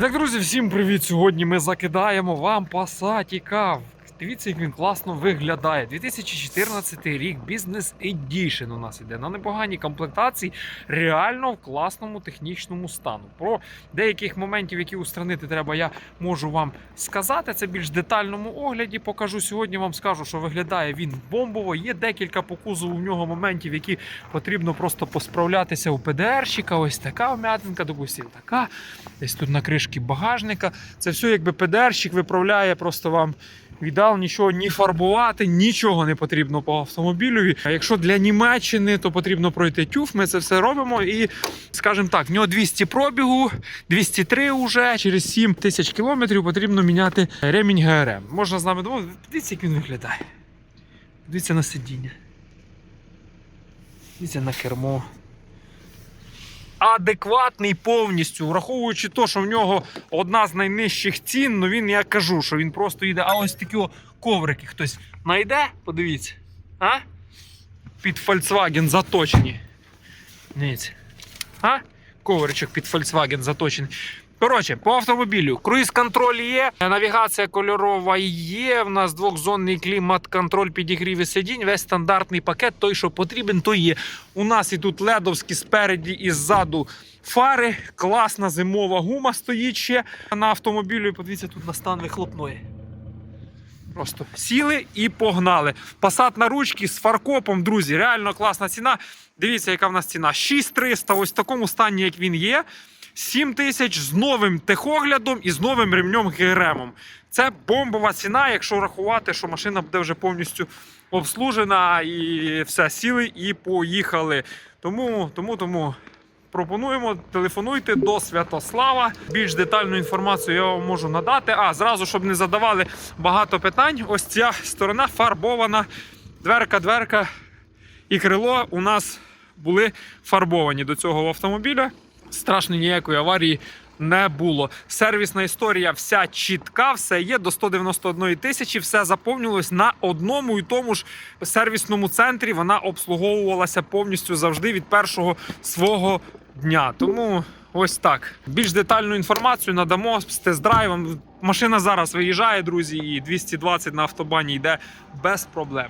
Так, друзі, всім привіт! Сьогодні ми закидаємо вам Passat Дивіться, як він класно виглядає. 2014 рік бізнес Edition у нас іде на непоганій комплектації, реально в класному технічному стану. Про деяких моментів, які устранити треба, я можу вам сказати. Це більш детальному огляді. Покажу сьогодні. Вам скажу, що виглядає він бомбово. Є декілька по кузову в нього моментів, які потрібно просто посправлятися у ПДРщика. Ось така вмятинка, допустим, така. Десь тут на кришці багажника. Це все якби ПДРщик виправляє просто вам. Віддал нічого ні фарбувати, нічого не потрібно по автомобілю. А якщо для Німеччини, то потрібно пройти тюф. Ми це все робимо. І, скажімо так, в нього 200 пробігу, 203 вже через 7 тисяч кілометрів потрібно міняти ремінь ГРМ. Можна з нами домовити. Дивіться, як він виглядає. Дивіться на сидіння. Дивіться на кермо адекватний повністю, враховуючи те, що в нього одна з найнижчих цін, ну він я кажу, що він просто йде. А ось такі коврики хтось знайде, подивіться. А? Під Volkswagen заточені. Дивіться. А? Ковричок під Volkswagen заточений. Коротше, по автомобілю. Круїз-контроль є, навігація кольорова є. В нас двохзонний клімат-контроль підігріви сидінь. Весь стандартний пакет, той, що потрібен, то є. У нас і тут ледовські спереді і ззаду фари. Класна зимова гума стоїть ще на автомобілі. Подивіться, тут на стан вихлопної. Просто сіли і погнали. Пасат на ручки з фаркопом, друзі. Реально класна ціна. Дивіться, яка в нас ціна. 6300, ось в такому стані, як він є. 7 тисяч з новим техоглядом і з новим ремнем ГРМом. Це бомбова ціна, якщо рахувати, що машина буде вже повністю обслужена і все, сіли і поїхали. Тому, тому, тому. Пропонуємо, телефонуйте до Святослава. Більш детальну інформацію я вам можу надати. А зразу, щоб не задавали багато питань, ось ця сторона фарбована. Дверка, дверка і крило у нас були фарбовані до цього автомобіля. Страшно ніякої аварії не було. Сервісна історія вся чітка, все є до 191 тисячі, все заповнилось на одному і тому ж сервісному центрі. Вона обслуговувалася повністю завжди від першого свого дня. Тому ось так. Більш детальну інформацію надамо з тест-драйвом. Машина зараз виїжджає, друзі, і 220 на автобані йде без проблем.